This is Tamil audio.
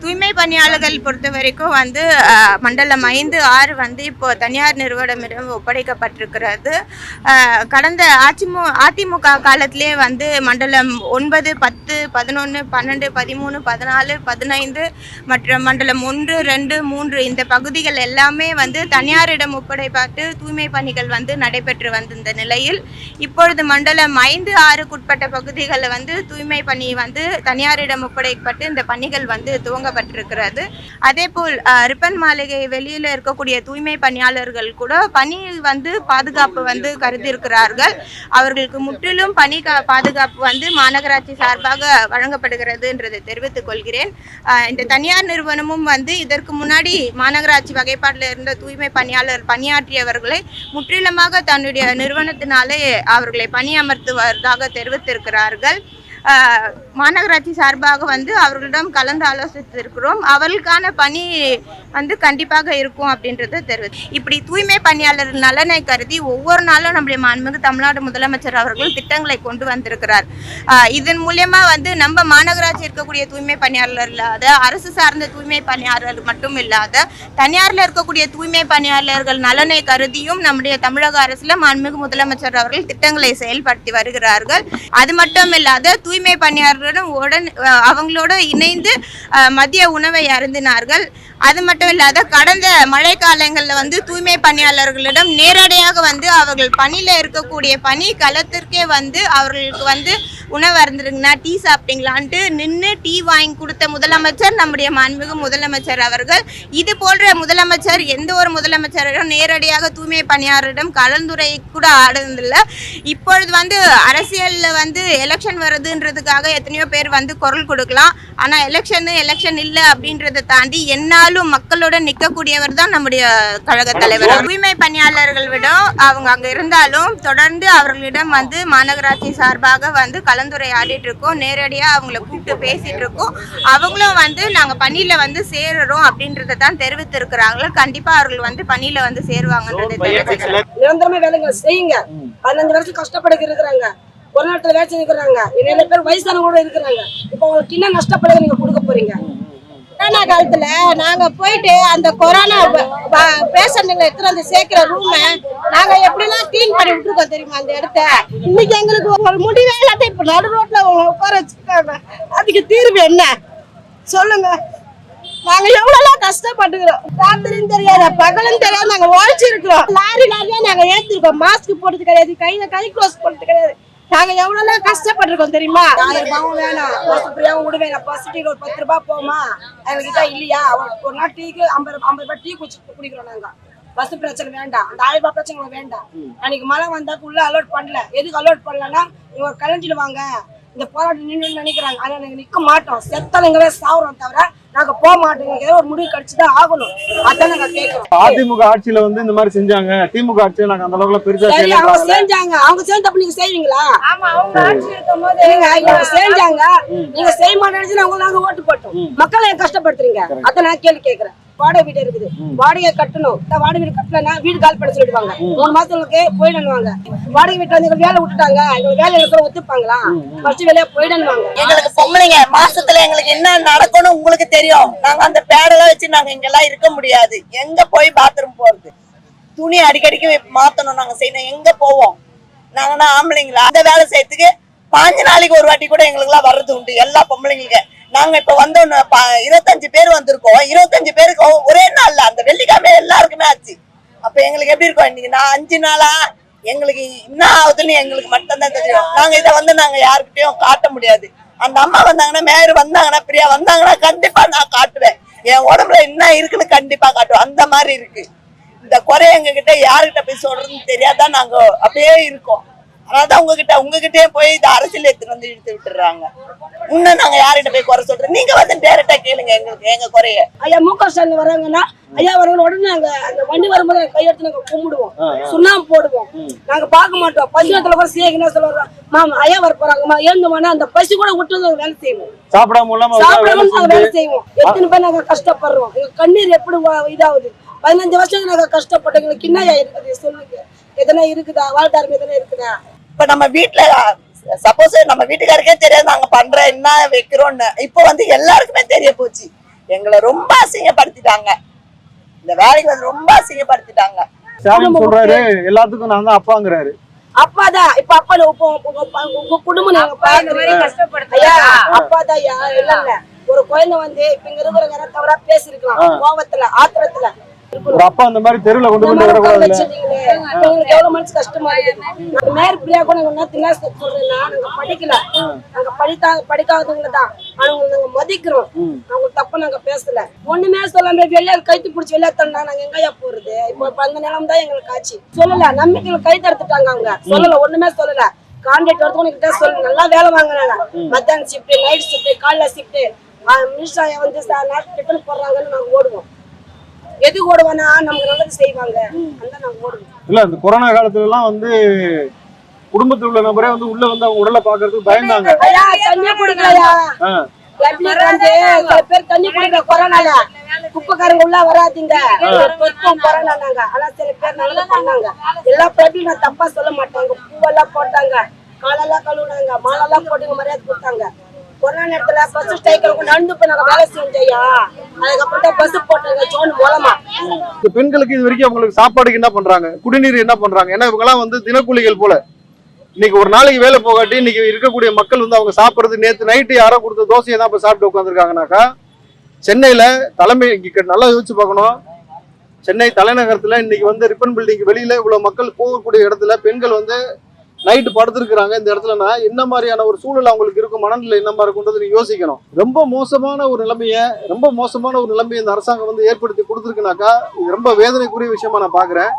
தூய்மை பணியாளர்கள் பொறுத்த வரைக்கும் வந்து மண்டலம் ஐந்து ஆறு வந்து இப்போ தனியார் நிறுவனமிடம் ஒப்படைக்கப்பட்டிருக்கிறது. கடந்த அதிமு அதிமுக காலத்திலே வந்து மண்டலம் ஒன்பது பத்து பதினொன்று பன்னெண்டு பதிமூணு பதினாலு பதினைந்து மற்றும் மண்டலம் ஒன்று ரெண்டு மூன்று இந்த பகுதிகள் எல்லாமே வந்து தனியாரிடம் ஒப்படைப்பட்டு தூய்மை பணிகள் வந்து நடைபெற்று வந்திருந்த நிலையில் இப்பொழுது மண்டலம் ஐந்து ஆறுக்குட்பட்ட பகுதிகளில் வந்து தூய்மை பணி வந்து தனியாரிடம் ஒப்படைக்கப்பட்டு இந்த பணிகள் வந்து துவங்கப்பட்டிருக்கிறது. அதே போல் ரிப்பன் மாளிகை வெளியில் இருக்கக்கூடிய தூய்மை பணியாளர்கள் கூட பணி வந்து பாதுகாப்பு வந்து கருதியிருக்கிறார்கள். அவர்களுக்கு முற்றிலும் பணி பாதுகாப்பு வந்து மாநகராட்சி சார்பாக வழங்கப்படுகிறது என்றதை தெரிவித்துக் கொள்கிறேன். இந்த தனியார் நிறுவனமும் வந்து இதற்கு முன்னாடி மாநகராட்சி வகைப்பாட்டில் இருந்த தூய்மை பணியாளர் பணியாற்றியவர்களை முற்றிலுமாக தன்னுடைய நிறுவனத்தினாலே அவர்களை பணியமர்த்துவதாக தெரிவித்திருக்கிறார்கள். மாநகராட்சி சார்பாக வந்து அவர்களிடம் கலந்து ஆலோசித்திருக்கிறோம். அவர்களுக்கான பணி வந்து கண்டிப்பாக இருக்கும் அப்படின்றத தெரிவித்து இப்படி தூய்மை பணியாளர் நலனை கருதி ஒவ்வொரு நாளும் நம்முடைய மாண்புமிகு தமிழ்நாடு முதலமைச்சர் அவர்கள் திட்டங்களை கொண்டு வந்திருக்கிறார். இதன் மூலயமா வந்து நம்ம மாநகராட்சி இருக்கக்கூடிய தூய்மை பணியாளர் இல்லாத அரசு சார்ந்த தூய்மை பணியாளர் மட்டும் இல்லாத தனியார்ல இருக்கக்கூடிய தூய்மை பணியாளர்கள் நலனை கருதியும் நம்முடைய தமிழக அரசில் மாண்புமிகு முதலமைச்சர் அவர்கள் திட்டங்களை செயல்படுத்தி வருகிறார்கள். அது மட்டும் இல்லாத தூய்மை பணியாளர்களுடன் உடன் அவங்களோட இணைந்து மதிய உணவை அருந்தினார்கள். அது மட்டும் இல்லாத கடந்த மழை காலங்களில் வந்து தூய்மை பணியாளர்களிடம் நேரடியாக வந்து அவர்கள் பணியில் இருக்கக்கூடிய பணி களத்திற்கே வந்து அவர்களுக்கு வந்து உணவு அருந்துருங்கண்ணா டீ சாப்பிட்டீங்களான்ட்டு நின்று டீ வாங்கி கொடுத்த முதலமைச்சர் நம்முடைய மாண்புமிகு முதலமைச்சர் அவர்கள். இது போன்ற முதலமைச்சர் எந்த ஒரு முதலமைச்சரிடம் நேரடியாக தூய்மை பணியாளரிடம் கலந்துரை கூட ஆடுறதில்லை இப்பொழுது வந்து அரசியலில் வந்து எலெக்ஷன் வருதுன்றதுக்காக எத்தனையோ பேர் வந்து குரல் கொடுக்கலாம். ஆனால் எலெக்ஷன் எலெக்ஷன் இல்லை அப்படின்றத தாண்டி என்னாலும் மக்களுடன் நிற்கக்கூடியவர் தான் நம்முடைய கழக தலைவர். தூய்மை பணியாளர்கள் விட அவங்க அங்கே இருந்தாலும் தொடர்ந்து அவர்களிடம் வந்து மாநகராட்சி சார்பாக வந்து கலந்துரையாடிட்டு இருக்கோம். நேரடியாக அவங்கள கூப்பிட்டு பேசிட்டு இருக்கோம். அவங்களும் வந்து நாங்கள் பணியில் வந்து சேருறோம் அப்படின்றத தான் தெரிவித்திருக்கிறாங்க கண்டிப்பாக அவர்கள் வந்து பணியில் வந்து சேருவாங்கன்றதை தெரிவிச்சிருக்கிறாங்க நிரந்தரமா வேலைங்க செய்யுங்க. பதினஞ்சு வருஷம் இருக்கிறாங்க. ஒரு நேரத்துல வேலை செஞ்சுக்கிறாங்க நிறைய பேர் வயசான கூட இருக்கிறாங்க. இப்போ உங்களுக்கு என்ன நஷ்டப்படுது நீங்க கொடுக்க போறீங்க? கொரோனா காலத்துல நாங்க போயிட்டு அந்த கொரோனா பேஷண்ட்டுங்களை எடுத்துட்டு வந்து சேர்க்கிற ரூமை நாங்க எப்படிலாம் கிளீன் பண்ணி விட்டுருக்கோம் தெரியுமா அந்த இடத்த? இன்னைக்கு எங்களுக்கு ஒரு முடிவே இல்லாத இப்ப நடு ரோட்ல உட்கார வச்சுருக்காங்க அதுக்கு தீர்வு என்ன? சொல்லுங்க. நாங்க எவ்வளவு கஷ்டப்பட்டுக்கிறோம். ராத்திரியும் தெரியாத பகலும் தெரியாது நாங்க உழைச்சிருக்கிறோம். லாரி லாரியா நாங்க ஏத்திருக்கோம். மாஸ்க் போட்டது கிடையாது கையில கை க்ளோஸ் போட்டது கிடையாது. நாங்க எவ்வளவு கஷ்டப்பட்டிருக்கோம் தெரியுமா? ஆயிரம் ரூபாவும் வேணாம். வேணாம் பஸ் டீ ஒரு பத்து ரூபாய் போமா? எங்ககிட்ட இல்லையா? ஒரு ஒரு நாள் டீக்கு ஐம்பது ஐம்பது ரூபாய் டீ குடிச்சு குடிக்கிறோம் நாங்க. பஸ் பிரச்சனை வேண்டாம். அந்த ஆயிரம் ரூபாய் பிரச்சனை வேண்டாம். அன்னைக்கு மழை வந்தா உள்ள அலோட் பண்ணல. எதுக்கு அலோட் பண்ணலன்னா இவங்க கலைஞ்சிடுவாங்க இந்த போராட்டம் நின்று நினைக்கிறாங்க. ஆனா நாங்க நிக்க மாட்டோம். செத்தாலும் எங்கவே சாவுறோம் தவிர நாங்க போக மாட்டோம். ஏதோ ஒரு முடிவு கிடைச்சுதான் ஆகணும். அதான் நாங்க கேட்கிறோம் அதிமுக ஆட்சியில வந்து இந்த மாதிரி செஞ்சாங்க. திமுக ஆட்சியில நாங்க அந்த அளவுக்கு பெருசா சரி அவங்க செஞ்சாங்க. அவங்க செஞ்சப்ப நீங்க செய்வீங்களா? ஆமா அவங்க செஞ்சாங்க. நீங்க செய்ய மாட்டேன்னு அவங்க நாங்க ஓட்டு போட்டோம். மக்களை ஏன் கஷ்டப்படுத்துறீங்க? அத நான் கேள்வி கேக்குறேன். வாடகை வீடு இருக்குது. வாடகை கட்டணும். வாடகை வீடு கட்டலன்னா வீடு கால் பண்ண சொல்லிடுவாங்க. மூணு மாசத்துக்கு போயிடணுவாங்க. வாடகை வீட்டுல வந்து வேலை விட்டுட்டாங்க. எங்க வேலை இருக்கிற ஒத்துப்பாங்களா? ஃபர்ஸ்ட் வேலையா போயிடணுவாங்க. எங்களுக்கு பொம்பளைங்க மாசத்துல எங்களுக்கு என்ன நடக்கும்னு உங்களுக்கு தெரியும். நாங்க அந்த பேடெல்லாம் வச்சு நாங்க இங்கெல்லாம் இருக்க முடியாது. எங்க போய் பாத்ரூம் போறது? துணி அடிக்கடிக்கு மாத்தணும் நாங்க செய்யணும். எங்க போவோம்? நாங்கன்னா ஆம்பளைங்களா? அந்த வேலை செய்யறதுக்கு பாஞ்சு நாளைக்கு ஒரு வாட்டி கூட எங்களுக்கு எல்லாம் வர்றது உண்டு. எல்லா பொம்பளைங்களுக்கு. நாங்க இப்ப வந்தோம் இருபத்தஞ்சு பேர் வந்திருக்கோம். இருபத்தஞ்சு பேருக்கு ஒரே நாள்ல அந்த வெள்ளிக்கிழமை எல்லாருக்குமே ஆச்சு. அப்ப எங்களுக்கு எப்படி இருக்கும்? இன்னைக்கு நான் அஞ்சு நாளா எங்களுக்கு என்ன ஆகுதுன்னு எங்களுக்கு மட்டும்தான் தெரியும். நாங்க இதை வந்து நாங்க யாருக்கிட்டயும் காட்ட முடியாது. அந்த அம்மா வந்தாங்கன்னா மேயர் வந்தாங்கன்னா பிரியா வந்தாங்கன்னா கண்டிப்பா நான் காட்டுவேன். என் உடம்புல என்ன இருக்குன்னு கண்டிப்பா காட்டுவேன். அந்த மாதிரி இருக்கு. இந்த குறை எங்க கிட்ட யாருக்கிட்ட போய் சொல்றதுன்னு தெரியாதான் நாங்க அப்படியே இருக்கோம். அதனாலதான் உங்ககிட்ட உங்ககிட்டயே போய் இந்த அரசியல் எடுத்துட்டு வந்து இழுத்து விட்டுறாங்க. இன்னும் நாங்க யார்கிட்ட போய் குறை சொல்றோம் நீங்க வந்து டேரக்டா கேளுங்க எங்களுக்கு எங்க குறைய. ஐயா மு க ஸ்டாலின் வராங்கன்னா ஐயா வரவங்க உடனே நாங்க அந்த வண்டி வரும்போது கையெடுத்து நாங்க கும்பிடுவோம். சுண்ணாம்பு போடுவோம். நாங்க பார்க்க மாட்டோம். பசினத்துல கூட சேகனா சொல்லுவாங்க மாமா ஐயா வர போறாங்கம்மா ஏந்துமானா அந்த பசி கூட விட்டு வேலை செய்வோம். சாப்பிடாம சாப்பிடாம நாங்க வேலை செய்வோம். எத்தனை பேர் நாங்க கஷ்டப்படுறோம். எங்க கண்ணீர் எப்படி இதாகுது? பதினஞ்சு வருஷம் நாங்க கஷ்டப்பட்டோம். எங்களுக்கு என்னய்யா இருக்குது? சொல்லுங்க. எதனா இருக்குதா? வாழ்த்தாரம் எதனா இருக்குதா? இப்ப நம்ம வீட்டுல சப்போஸ் நம்ம வீட்டுக்காருக்கே தெரியாது நாங்க பண்ற என்ன வைக்கிறோம்னு இப்போ வந்து எல்லாருக்குமே தெரிய போச்சு. எங்களை ரொம்ப அசிங்கப்படுத்திட்டாங்க. இந்த வேலைக்கு வந்து ரொம்ப அசிங்கப்படுத்திட்டாங்க. ஸ்டாலின் சொல்றாரு எல்லாத்துக்கும் நான் தான் அப்பாங்கிறாரு. அப்பாதான். இப்ப அப்பா உங்க குடும்பம் நீங்க ஐயா அப்பாதான் இல்ல ஒரு குழந்தை வந்து இப்ப இங்க இருக்கிறவங்க தவறா பேசிருக்கலாம் கோவத்துல ஆத்திரத்துல. ஒரு அப்பா அந்த மாதிரி தெருவுல கொண்டு வரக்கூடாதுல்ல வச்சிருந்தீங்களே, எங்களுக்கு எவ்வளவு மனசு கஷ்டமா நாங்க மேயர் பிரியா கூட நாங்க என்ன சொல்றேன்னா நாங்க படிக்கல. நாங்க படித்தா படிக்காதவங்க தான். உங்களை நாங்க மதிக்கிறோம். அவங்க தப்பு நாங்க பேசல. ஒண்ணுமே சொல்லாம வெளியே கைத்து பிடிச்சி வெளியே தந்தா நாங்க எங்கயா போறது? இப்போ அந்த நிலம் தான் எங்களுக்கு ஆச்சு. சொல்லல நம்பிக்கையில கை தடுத்துட்டாங்க அவங்க. சொல்லல ஒண்ணுமே சொல்லல. கான்ட்ராக்ட் வரதுக்கு கிட்ட சொல்லு. நல்லா வேலை வாங்குறாங்க. மத்தியானம் ஷிஃப்ட் நைட் ஷிஃப்ட் காலைல ஷிஃப்ட் மினிஸ்டர் வந்து டிஃபன் போடுறாங்கன்னு நாங்க ஓடுவோம். எது ஓடுவானா? நமக்கு நல்லது செய்வாங்க. இல்ல இந்த கொரோனா காலத்துல எல்லாம் வந்து குடும்பத்தில் உள்ள நபரே வந்து உள்ள வந்து அவங்க உடலை பாக்குறதுக்கு பயந்தாங்க. சில பேர் தண்ணி குடிக்கிற கொரோனால குப்பைக்காரங்க உள்ள வராதீங்க. கொரோனாங்க ஆனா சில பேர் நல்லது பண்ணாங்க. எல்லா நான் தப்பா சொல்ல மாட்டாங்க. பூவெல்லாம் போட்டாங்க. காலெல்லாம் கழுவுனாங்க. மாலெல்லாம் போட்டுங்க மரியாதை கொடுத்தாங்க. கொரோனா நேரத்துல பஸ் நடந்து போய் நாங்க வேலை அதுக்கப்புறம் பஸ் போட்டாங்க ஜோன் மூலமா. இந்த பெண்களுக்கு இது வரைக்கும் அவங்களுக்கு சாப்பாடுக்கு என்ன பண்றாங்க? குடிநீர் என்ன பண்றாங்க? ஏன்னா இவங்கெல்லாம் வந்து தினக்கூலிகள் போல. இன்னைக்கு ஒரு நாளைக்கு வேலை போகாட்டி இன்னைக்கு இருக்கக்கூடிய மக்கள் வந்து அவங்க சாப்பிட்றது நேற்று நைட்டு யாரோ கொடுத்த தோசையை தான் இப்போ சாப்பிட்டு உட்காந்துருக்காங்கனாக்கா சென்னையில் தலைமை இங்கே நல்லா யோசிச்சு பார்க்கணும். சென்னை தலைநகரத்தில் இன்னைக்கு வந்து ரிப்பன் பில்டிங் வெளியில் இவ்வளோ மக்கள் போகக்கூடிய இடத்துல பெண்கள் வந்து நைட்டு படுத்திருக்கிறாங்க. இந்த இடத்துலனா என்ன மாதிரியான ஒரு சூழல் அவங்களுக்கு இருக்கும் மனநிலை என்ன மாதிரி இருக்குன்றது நீ யோசிக்கணும். ரொம்ப மோசமான ஒரு நிலைமையை ரொம்ப மோசமான ஒரு நிலைமையை இந்த அரசாங்கம் வந்து ஏற்படுத்தி கொடுத்துருக்குனாக்கா ரொம்ப வேதனைக்குரிய விஷயமா நான் பாக்குறேன்